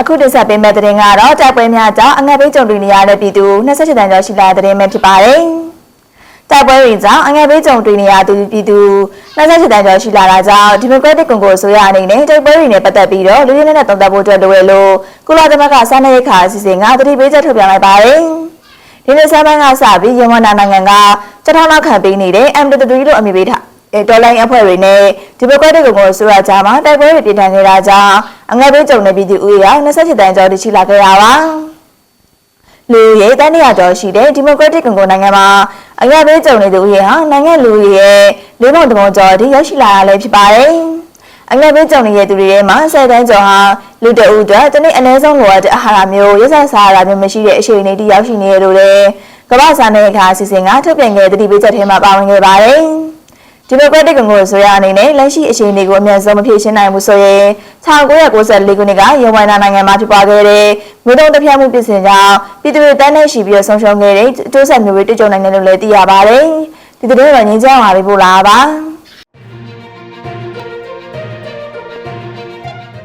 အခုတင်ဆက်ပေးမယ့်သတင်းကတော့တိုက်ပွဲများကြောင့်အငတ်ဘေးကြုံတွေ့နေရတဲ့ပြည်သူ28တန်းကျော်ရှိလာတဲ့သတင်းပဲဖြစ်ပါတယ်။တိုက်ပွဲတွေကြောင့်အငတ်ဘေးကြုံတွေ့နေရသူပြည်သူ28တန်းကျော်ရှိလာတာကြောင့်ဒီမိုကရက်တစ်ကွန်ဂိုဆိုရအနေနဲ့တိုက်ပွဲတွေနဲ့ပတ်သက်ပြီးတော့လူရင်းနဲ့တုံ့တက်ဖို့အတွက်လိုရလို့ကုလသမဂ္ဂစာနယ်ရိက္ခာအစီအစဉ်ကတတိပေးချက်ထုတ်ပြန်လိုက်ပါတယ်။ဒီနေ့ဆန်းပိုင်းကစပြီးရမန်နာနိုင်ငံကစထောင်းနောက်ခံပေးနေတဲ့ M3 လို့အမည်ပေးထားအဲ တော်လိုင်းအဖွဲ့တွေနဲ့ဒီမိုကရက်တစ်ကွန်ဂိုဆိုရကြားမှာတိုက်ပွဲတွေပြင်းထန်နေတာကြောင့်အငတ်ဘေးကြုံနေပြည်သူဦးရေ28တန်းကျော်တိရှိလာခဲ့တာပါ။လူရဲတန်းတရာကျော်ရှိတဲ့ဒီမိုကရက်တစ်ကွန်ဂိုနိုင်ငံမှာအငတ်ဘေးကြုံနေသူဦးရေဟာနိုင်ငံလူဦးရေရဲ့လေးပုံတပုံကျော်တိရောက်ရှိလာတာလည်းဖြစ်ပါတယ်။အငတ်ဘေးကြုံနေတဲ့သူတွေထဲမှာ10တန်းကျော်ဟာလူတအုပ်အတွက်တနေ့အနည်းဆုံးလိုအပ်တဲ့အာဟာရမျိုးရစစားရတာမျိုးမရှိတဲ့အခြေအနေတိရောက်ရှိနေရလို့လည်းကမ္ဘာ့စာနယ်ခါအစီအစဉ်ကထုတ်ပြန်ခဲ့တဲ့တတိပေးချက်ထဲမှာပါဝင်ခဲ့ပါတယ်။ ဒီမိုကရက်တစ်ကွန်ဂိုဆိုရအနေနဲ့လက်ရှိအခြေအနေကိုအများဆုံးမဖြေရှင်းနိုင်ဘူးဆိုရင်1994ခုနှစ်ကရဝိုင်နာနိုင်ငံမှာဖြစ်ပွားခဲ့တဲ့မြို့တုံးတပြားမှုပြည်စင်ကြောင့်ပြည်သူတွေတန်းနေရှိပြီးတော့ဆုံးရှုံးခဲ့တဲ့တိုးဆက်မျိုးတွေတကြုံနိုင်တယ်လို့လည်းသိရပါတယ်။ဒီသတင်းတော့ငင်းချမ်းပါပြီပို့လာပါ။